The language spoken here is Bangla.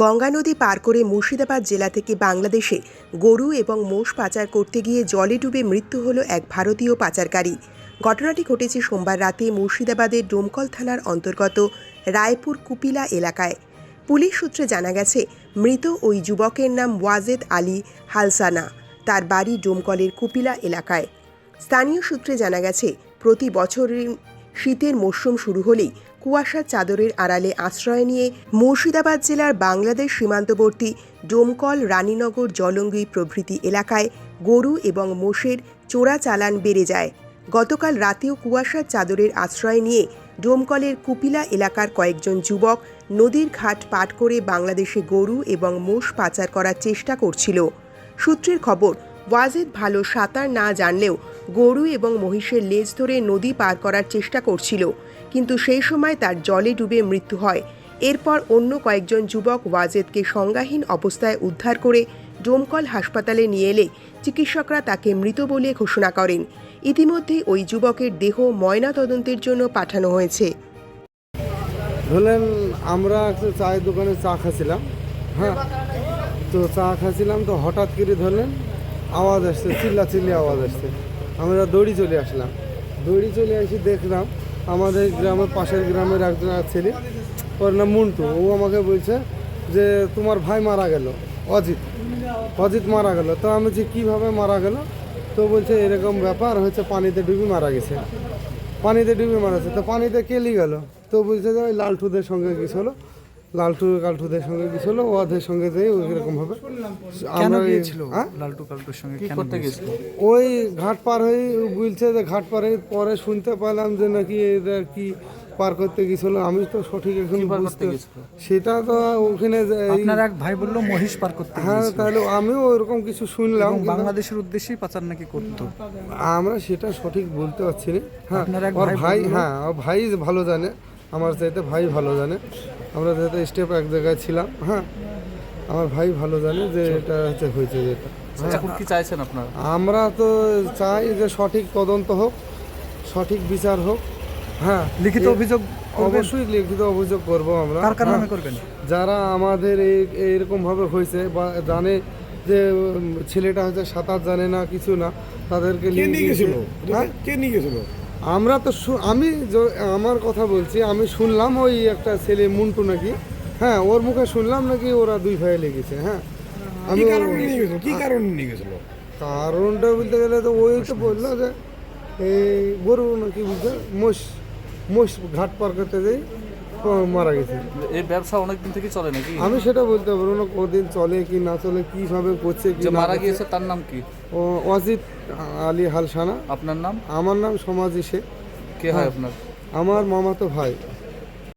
গঙ্গা নদী পার করে মুর্শিদাবাদ জেলা থেকে বাংলাদেশে গরু এবং মোষ পাচার করতে গিয়ে জলে ডুবে মৃত্যু হলো এক ভারতীয় পাচারকারী। ঘটনাটি ঘটেছে সোমবার রাতে মুর্শিদাবাদের ডোমকল থানার অন্তর্গত রায়পুর কুপিলা এলাকায়। পুলিশ সূত্রে জানা গেছে, মৃত ওই যুবকের নাম ওয়াজেদ আলী হালসানা। তার বাড়ি ডোমকলের কুপিলা এলাকায়। স্থানীয় সূত্রে জানা গেছে, প্রতি বছরের শীতের মরশুম শুরু হলেই কুয়াশার চাদরের আড়ালে আশ্রয় নিয়ে মুর্শিদাবাদ জেলার বাংলাদেশ সীমান্তবর্তী ডোমকল রানীনগর জলঙ্গি প্রভৃতি এলাকায় গরু এবং মোষের চোরা চালান বেড়ে যায়। গতকাল রাতেও কুয়াশার চাদরের আশ্রয় নিয়ে ডোমকলের কুপিলা এলাকার কয়েকজন যুবক নদীর ঘাট পাট করে বাংলাদেশে গরু এবং মোষ পাচার করার চেষ্টা করছিল। সূত্রের খবর, ওয়াজেদ ভালো সাঁতার না জানলেও গরু এবং মহিষের লেজ ধরে নদী পার করার চেষ্টা করছিল, কিন্তু সেই সময় তার জলে ডুবে মৃত্যু হয়। এরপর অন্য কয়েকজন যুবক ওয়াজেদকে সংজ্ঞাহীন অবস্থায় উদ্ধার করে ডোমকল হাসপাতালে নিয়ে এলে চিকিৎসকরা তাকে মৃত বলে ঘোষণা করেন। ইতিমধ্যেই ওই যুবকের দেহ ময়না তদন্তের জন্য পাঠানো হয়েছে। ধরলেন আমরা একটা চায়ের দোকানে চা খাচ্ছিলাম হ্যাঁ? তো চা খাচ্ছিলাম, তো হঠাৎ করে ধরলেন আওয়াজ আসছে চিল্লা চিল্লি আওয়াজ আসছে। আমরা দৌড়ি চলে আসলাম। দৌড়ি চলে এসে দেখলাম আমাদের গ্রামের পাশের গ্রামের একজন ছেলে, ওর নাম মুন্টু। ও আমাকে বলছে যে, তোমার ভাই মারা গেল। অজিত। অজিত মারা গেল। তো আমি যে কীভাবে মারা গেল? তো বলছে, এরকম ব্যাপার হচ্ছে পানিতে ডুবি মারা গেছে। পানিতে ডুবে গেছে। তো পানিতে কেলি গেল? তো বলছে যে, ওই লালটুদের সঙ্গে গেছিল। লালটু কালটুদের সঙ্গে গেছিল ওদের সঙ্গে যেয়ে ওইরকম ভাবে আমরা ওই- গিয়েছিল হ্যাঁ? লালটু কালটুর সঙ্গে? কি করতে গেছিল ওই ঘাট পার হয়ে বলছে যে ঘাট পার হয়ে পরে শুনতে পেলাম যে নাকি এরা কি পার করতে গেছিল আমি তো সঠিক এখন বুঝতে সেটা তো ওখানে আপনার এক ভাই বলল মহিষ পার করতে হ্যাঁ তাহলে আমিও ওইরকম কিছু শুনলাম বাংলাদেশের উদ্দেশ্যেই পাচার নাকি করতো? আমরা সেটা সঠিক বলতে পারছি না। হ্যাঁ আপনার ভাই ভাই হ্যাঁ ভাই ভালো জানে। আমার চাইতে ভাই ভালো জানে। আমরা যেহেতু স্টেপ এক জায়গায় ছিলাম হ্যাঁ? আমার ভাই ভালো জানে যে এটা হচ্ছে হয়েছে যেটা এখন কি চাইছেন আপনারা? আমরা তো চাই যে সঠিক তদন্ত হোক সঠিক বিচার হোক হ্যাঁ। লিখিত অভিযোগ অবশ্যই লিখিত অভিযোগ করব আমরা কার কার হ্যাঁ। নামে করবেন? যারা আমাদের এই এইরকম ভাবে হয়েছে বা জানে যে ছেলেটা হচ্ছে সাঁতার জানে না কিছু না তাদেরকে নিয়ে। গেছিল? হ্যাঁ? কে নিয়ে গেছিল? আমরা তো আমি আমার কথা বলছি আমি শুনলাম ওই একটা ছেলে মুন্টু নাকি হ্যাঁ ওর মুখে শুনলাম নাকি ওরা দুই ভাইয়ে লেগেছে হ্যাঁ। আমি কি কারণ নিয়ে গেছিল কারণটা বলতে গেলে তো ওই তো বলল যে এই গরু নাকি বুঝছে মোষ মোষ ঘাট পার করতে যাই। মারা গেছে। এই ব্যবসা অনেকদিন থেকে চলে নাকি? আমি সেটা বলতে পারব না কদিন চলে কি না চলে কীভাবে করছে কি যে মারা গিয়েছে তার নাম কি? ও অজিত আলী হালসানা। আপনার নাম? আমার নাম সমাজি শেখ। কে হয়। আপনার? আমার মামাতো ভাই।